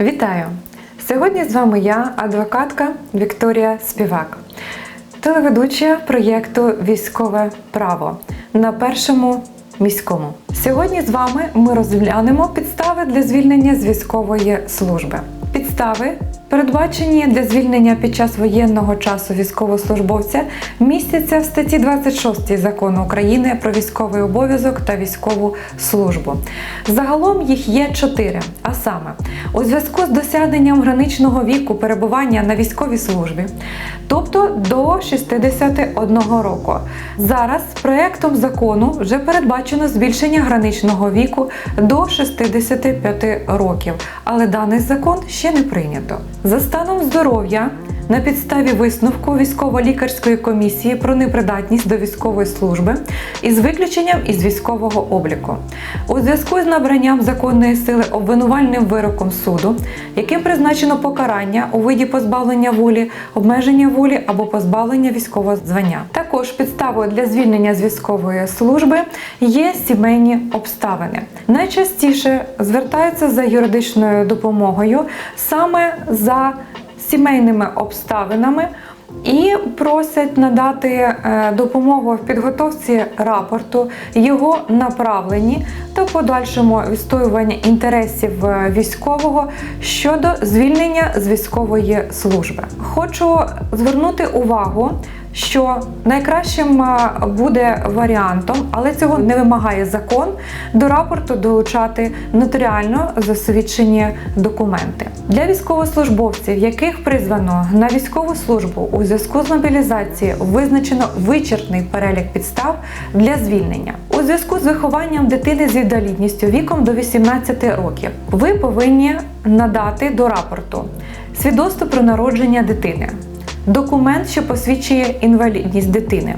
Вітаю! Сьогодні з вами я, адвокатка Вікторія Співак, телеведуча проєкту Військове право на першому міському. Сьогодні з вами ми розглянемо підстави для звільнення з військової служби. Підстави, передбачені для звільнення під час воєнного часу військовослужбовця, містяться в статті 26 закону України про військовий обов'язок та військову службу. Загалом їх є чотири. А саме, у зв'язку з досягненням граничного віку перебування на військовій службі, тобто до 61 року. Зараз проектом закону вже передбачено збільшення граничного віку до 65 років, але даний закон ще не прийнято. За станом здоров'я на підставі висновку військово-лікарської комісії про непридатність до військової служби із виключенням із військового обліку. У зв'язку з набранням законної сили обвинувальним вироком суду, яким призначено покарання у виді позбавлення волі, обмеження волі або позбавлення військового звання. Також підставою для звільнення з військової служби є сімейні обставини. Найчастіше звертаються за юридичною допомогою саме за сімейними обставинами і просять надати е, допомогу в підготовці рапорту, його направленні та подальшому відстоюванні інтересів е, військового щодо звільнення з військової служби. Хочу звернути увагу. Що найкращим буде варіантом, але цього не вимагає закон, до рапорту долучати нотаріально засвідчені документи для військовослужбовців, яких призвано на військову службу у зв'язку з мобілізацією, визначено вичерпний перелік підстав для звільнення. У зв'язку з вихованням дитини з інвалідністю віком до 18 років. Ви повинні надати до рапорту свідоцтво про народження дитини документ, що посвідчує інвалідність дитини,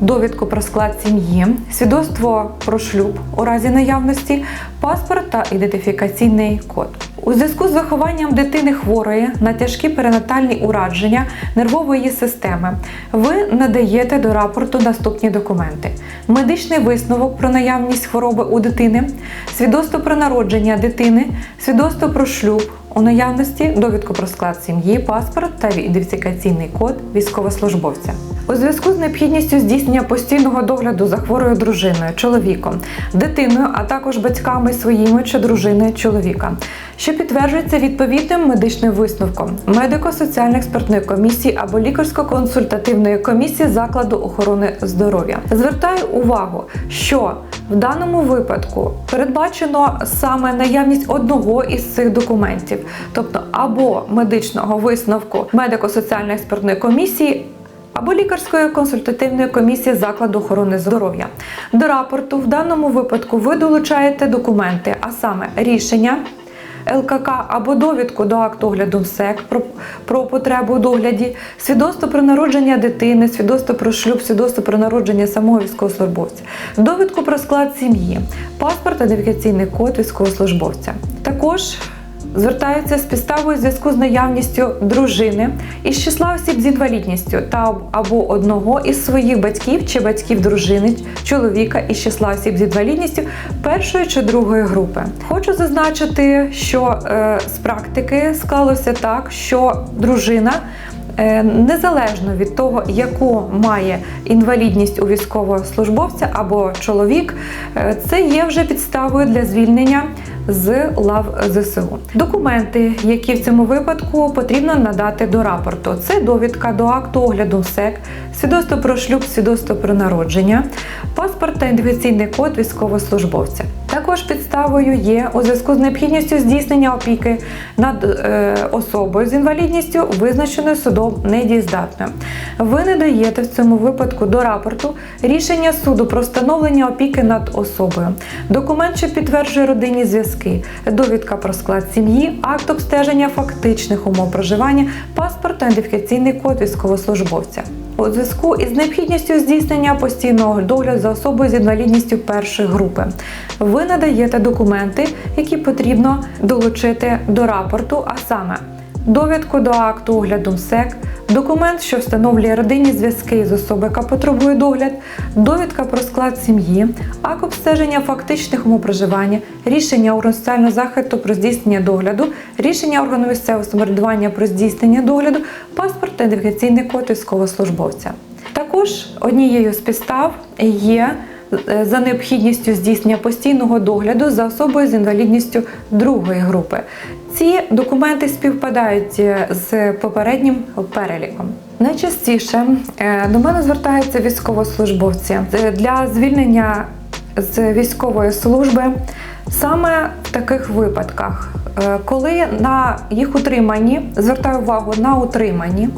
довідку про склад сім'ї, свідоцтво про шлюб у разі наявності, паспорт та ідентифікаційний код. У зв'язку з вихованням дитини хворої на тяжкі перинатальні ураження нервової системи ви надаєте до рапорту наступні документи: медичний висновок про наявність хвороби у дитини, свідоцтво про народження дитини, свідоцтво про шлюб у наявності, довідку про склад сім'ї, паспорт та ідентифікаційний код військовослужбовця. У зв'язку з необхідністю здійснення постійного догляду за хворою дружиною, чоловіком, дитиною, а також батьками своїми чи дружиною чоловіка, що підтверджується відповідним медичним висновком медико-соціальної експертної комісії або лікарсько-консультативної комісії закладу охорони здоров'я. Звертаю увагу, що в даному випадку передбачено саме наявність одного із цих документів, тобто або медичного висновку медико-соціальної експертної комісії. Або лікарської консультативної комісії закладу охорони здоров'я. До рапорту в даному випадку ви долучаєте документи, а саме рішення ЛКК або довідку до акту огляду МСЕК про, про потребу догляді, свідоцтво про народження дитини, свідоцтво про шлюб, свідоцтво про народження самого військовослужбовця, довідку про склад сім'ї, паспорт, ідентифікаційний код військовослужбовця. Також звертаються з підставою зв'язку з наявністю дружини із числа осіб з інвалідністю та або одного із своїх батьків чи батьків дружини, чоловіка із числа осіб з інвалідністю першої чи другої групи. Хочу зазначити, що е, з практики склалося так, що дружина. Е, Незалежно від того, яку має інвалідність у військовослужбовця або чоловік, е, це є вже підставою для звільнення з лав ЗСУ. Документи, які в цьому випадку потрібно надати до рапорту, це довідка до акту огляду СЕК, свідоцтво про шлюб, свідоцтво про народження, паспорт та ідентифікаційний код військовослужбовця. Також підставою є у зв'язку з необхідністю здійснення опіки над е, особою з інвалідністю, визначеною судом недієздатною. Ви не даєте в цьому випадку до рапорту рішення суду про встановлення опіки над особою, документ, що підтверджує родинні зв'язки, довідка про склад сім'ї, акт обстеження фактичних умов проживання, паспорт та ідентифікаційний код військовослужбовця. У зв'язку із необхідністю здійснення постійного догляду за особою з інвалідністю першої групи. Ви надаєте документи, які потрібно долучити до рапорту, а саме довідку до акту огляду МСЕК, документ, що встановлює родинні зв'язки з особою, яка потребує догляд, довідка про склад сім'ї, акт обстеження фактичних умов проживання, рішення органу соціального захисту про здійснення догляду, рішення органу місцевого самоврядування про здійснення догляду, паспорт та ідентифікаційний код військовослужбовця. Також однією з підстав є за необхідністю здійснення постійного догляду за особою з інвалідністю другої групи. Ці документи співпадають е, з попереднім переліком. Найчастіше е, до мене звертаються військовослужбовці Е, для звільнення з військової служби саме в таких випадках, е, коли на їх утриманні, звертаю увагу на утриманні,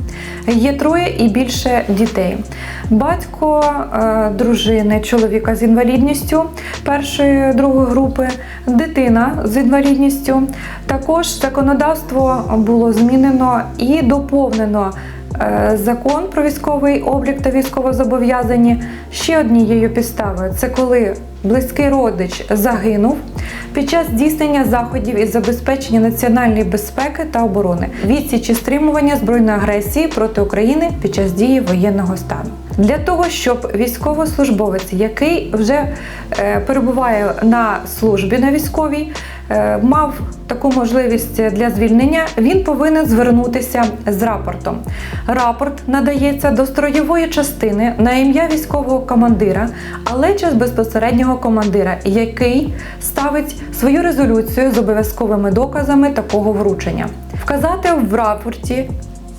є троє і більше дітей. Батько е, дружини, чоловіка з інвалідністю першої другої групи, дитина з інвалідністю. Також законодавство було змінено і доповнено. е, Закон про військовий облік та військовозобов'язані ще однією підставою це коли близький родич загинув під час здійснення заходів із забезпечення національної безпеки та оборони, відсічі стримування збройної агресії проти України під час дії воєнного стану. Для того щоб військовослужбовець, який вже е, перебуває на службі на військовій, е, мав таку можливість для звільнення, він повинен звернутися з рапортом. Рапорт надається до строєвої частини на ім'я військового командира, але через безпосереднього командира, який ставить свою резолюцію з обов'язковими доказами такого вручення. Вказати в рапорті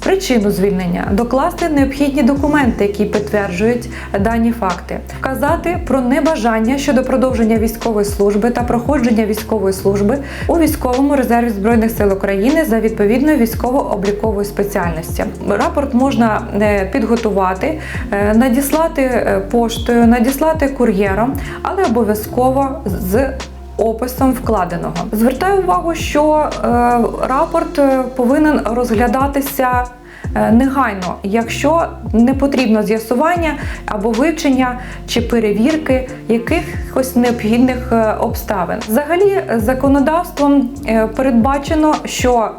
Причину звільнення докласти необхідні документи, які підтверджують дані факти, вказати про небажання щодо продовження військової служби та проходження військової служби у військовому резерві збройних сил України за відповідною військово-обліковою спеціальністю. Рапорт можна е, підготувати, е, надіслати е, поштою, надіслати кур'єром, але обов'язково з описом вкладеного. Звертаю увагу, що е, рапорт е, повинен розглядатися. Е, Негайно, якщо не потрібно з'ясування або вивчення чи перевірки якихось необхідних е, обставин. Взагалі, законодавством е, передбачено, що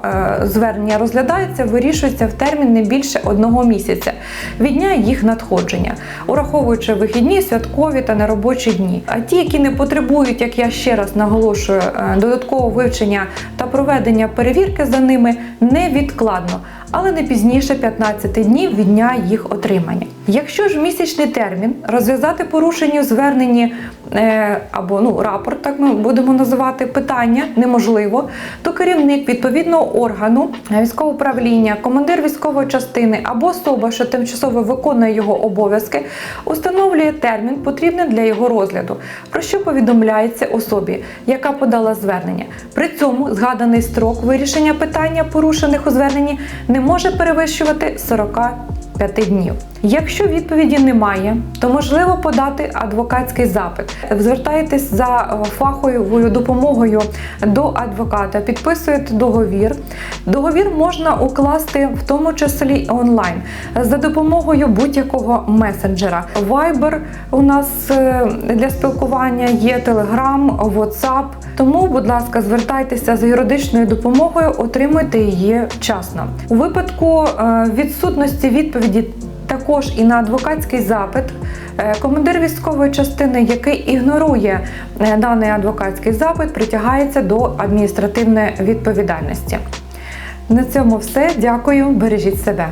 звернення розглядається, вирішується в термін не більше одного місяця від дня їх надходження, ураховуючи вихідні, святкові та неробочі дні. А ті, які не потребують, як я ще раз наголошую, додаткового вивчення та проведення перевірки за ними невідкладно. Але не пізніше 15 днів від дня їх отримання. Якщо ж місячний термін розв'язати порушення у зверненні е, або ну рапорт, так ми будемо називати питання неможливо, то керівник відповідного органу військового управління, командир військової частини або особа, що тимчасово виконує його обов'язки, установлює термін, потрібний для його розгляду, про що повідомляється особі, яка подала звернення. При цьому згаданий строк вирішення питання, порушених у зверненні, не може перевищувати 45 днів. Якщо відповіді немає, то можливо подати адвокатський запит. Звертаєтесь за е, фаховою допомогою до адвоката, підписуєте договір. Договір можна укласти в тому числі онлайн за допомогою будь-якого месенджера. Viber у нас е, для спілкування є Telegram, WhatsApp. Тому, будь ласка, звертайтеся за юридичною допомогою, отримуйте її вчасно. У випадку е, відсутності відповіді також і на адвокатський запит е, командир військової частини, який ігнорує е, даний адвокатський запит, притягається до адміністративної відповідальності. На цьому все. Дякую, бережіть себе.